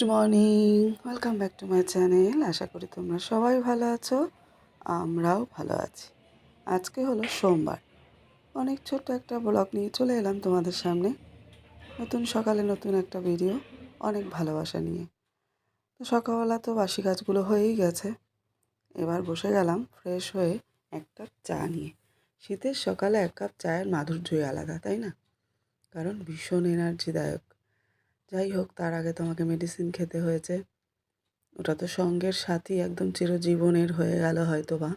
Good morning welcome back to my channel আশা করি তোমরা সবাই ভালো আছো, আমরাও ভালো আছি। আজকে হলো সোমবার। অনেক ছোট্ট একটা ব্লগ নিয়ে চলে এলাম তোমাদের সামনে। নতুন সকালে নতুন একটা ভিডিও, অনেক ভালোবাসা নিয়ে। তো সকালবেলা তো বাসি কাজগুলো হয়েই গেছে। এবার বসে গেলাম ফ্রেশ হয়ে একটা চা নিয়ে। শীতের সকালে এক কাপ চায়ের মাধুর্যই আলাদা, তাই না? কারণ ভীষণ এনার্জিদায়ক যাই হোক, তার আগে তোমাকে মেডিসিন খেতে হয়েছে। ওটা তো সঙ্গের সাথী, একদম চিরজীবনের হয়ে গেল হয়তো বা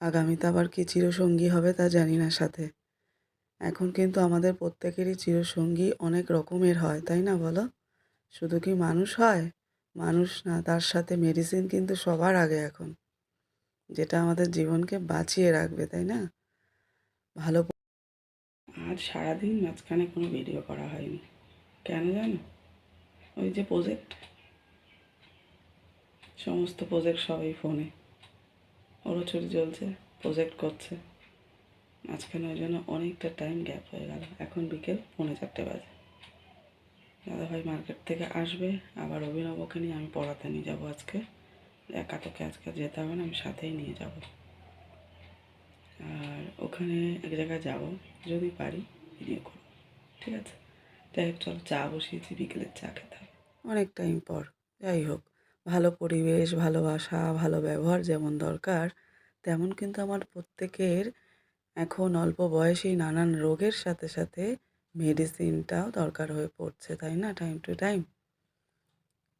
আগামীতে আবার কি চিরসঙ্গী হবে তা জানি না সাথে। এখন কিন্তু আমাদের প্রত্যেকেরই চিরসঙ্গী অনেক রকমের হয়, তাই না বলো? শুধু কি মানুষ হয়? মানুষ না, তার সাথে মেডিসিন কিন্তু সবার আগে এখন। যেটা আমাদের জীবনকে বাঁচিয়ে রাখবে, তাই না? ভালো সারাদিন মাঝখানে কোনো ভিডিও করা হয়নি। কেন জানো? ওই যে প্রজেক্ট সমস্ত প্রজেক্ট সবই ফোনে ছুটি চলছে প্রজেক্ট করছে। মাঝখানে ওই জন্য অনেকটা টাইম গ্যাপ হয়ে গেল। এখন বিকেল পৌনে চারটে বাজে। দাদাভাই মার্কেট থেকে আসবে, আবার অভিনবকে নিয়ে আমি পড়াতে নিয়ে যাব আজকে। একা তোকে আজকে যেতে হবে না, আমি সাথেই নিয়ে যাব। আর ওখানে এক জায়গায় যাব, যদি পারি ভিডিও করব ঠিক আছে? হোক, চল চা বসিয়েছি, বিকেলের চা খেতে অনেক টাইম পর, যাই হোক, ভালো পরিবেশ ভালোবাসা ভালো ব্যবহার যেমন দরকার, তেমন কিন্তু আমার প্রত্যেকের এখন অল্প বয়সেই নানান রোগের সাথে সাথে মেডিসিনটাও দরকার হয়ে পড়ছে, তাই না? টাইম টু টাইম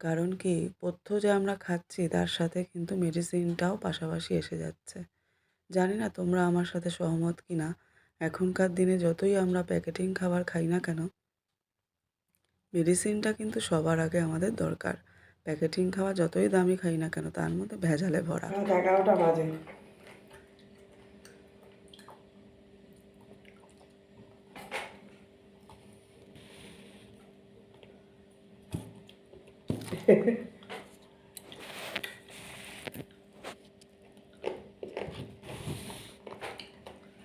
কারণ কি, পথ্য যে আমরা খাচ্ছি, তার সাথে কিন্তু মেডিসিনটাও পাশাপাশি এসে যাচ্ছে। জানি না তোমরা আমার সাথে সহমত কি না এখনকার দিনে যতই আমরা প্যাকেটিং খাবার খাই না কেন, মেডিসিনটা কিন্তু সবার আগে আমাদের দরকার। প্যাকেটিং খাওয়া যতই দামি খাই না কেন, তার মধ্যে ভেজালে ভরা। এগারোটা বাজে।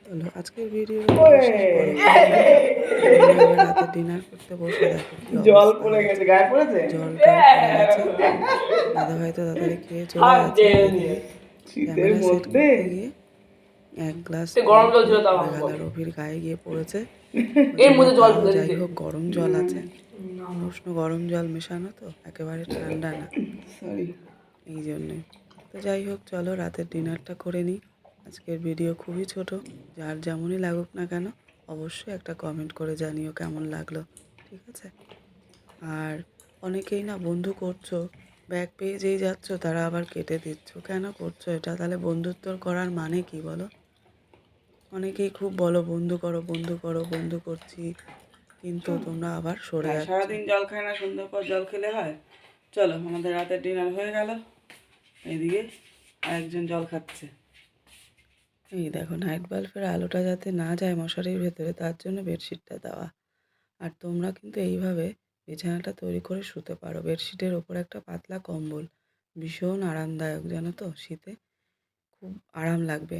চলো আজকের ভিডিও রাতে ডিনার করতে বসে দেখো জল পড়ে গেছে গায়ে পড়েছে? জলটা দাদা ভাই তো তাড়াতাড়ি খেয়ে চলে যাচ্ছে শীতের মধ্যে। এক গ্লাস গরম জল ছিল তাও গেল গায়ে গিয়ে পড়েছে। এর মধ্যে জল যাই হোক গরম জল আছে। উষ্ণ গরম জল মেশানো তো একেবারে ঠান্ডা না। সরি এই জন্যে। তো যাই হোক চলো রাতের ডিনারটা করে নিই। আজকের ভিডিও খুবই ছোট যার যেমনই লাগুক না কেন অবশ্যই একটা কমেন্ট করে জানিও কেমন লাগল ঠিক আছে? আর অনেকেই না বন্ধু করছ ব্যাগ পেয়ে যেই যাচ্ছ তারা আবার কেটে দিচ্ছ। কেন করছ এটা? তাহলে বন্ধুত্ব করার মানে কি বলো? অনেকেই খুব বলো বন্ধু করো বন্ধু করো বন্ধু করছি কিন্তু তোমরা আবার সরে যাচ্ছ। সারাদিন জল খায় না সন্ধ্যার পর জল খেলে হয়। চলো আমাদের রাতের ডিনার হয়ে গেল। এইদিকে আরেকজন জল খাচ্ছে। এই দেখো নাইট বাল্বের আলোটা যাতে না যায় মশারির ভেতরে তার জন্য বেডশিটটা দেওয়া। আর তোমরা কিন্তু এইভাবে বিছানাটা তৈরি করে শুতে পারো। বেডশিটের ওপর একটা পাতলা কম্বল। ভীষণ আরামদায়ক জানো তো? শীতে খুব আরাম লাগবে।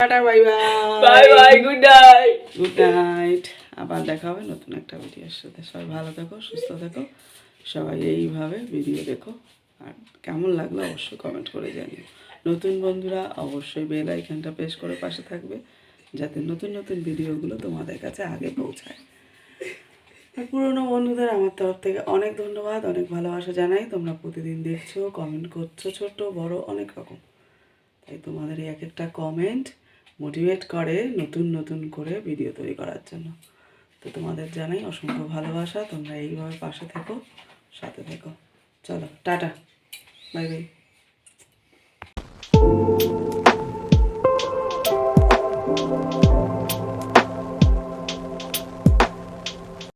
Tata bye bye bye bye good night good night আবার দেখা হবে নতুন একটা ভিডিওর সাথে। সবাই ভালো থেকো সুস্থ থেকো। সবাই এইভাবে ভিডিও দেখো। আর কেমন লাগল অবশ্যই কমেন্ট করে জানিও। নতুন বন্ধুরা, অবশ্যই বেল আইকনটা প্রেস করে পাশে থাকবে, যাতে নতুন নতুন ভিডিওগুলো তোমাদের কাছে আগে পৌঁছায়। পুরনো বন্ধুদের আমার তরফ থেকে অনেক ধন্যবাদ, অনেক ভালোবাসা জানাই। তোমরা প্রতিদিন দেখছ কমেন্ট করছ ছোট বড়, অনেক রকম। তাই তোমাদের এই এক একটা কমেন্ট মোটিভেট করে নতুন নতুন করে ভিডিও তৈরি করার জন্য। তো তোমাদের জানাই অসংখ্য ভালোবাসা, তোমরা এইভাবে পাশে থেকো, সাথে থেকো। চলো, টাটা। Bye by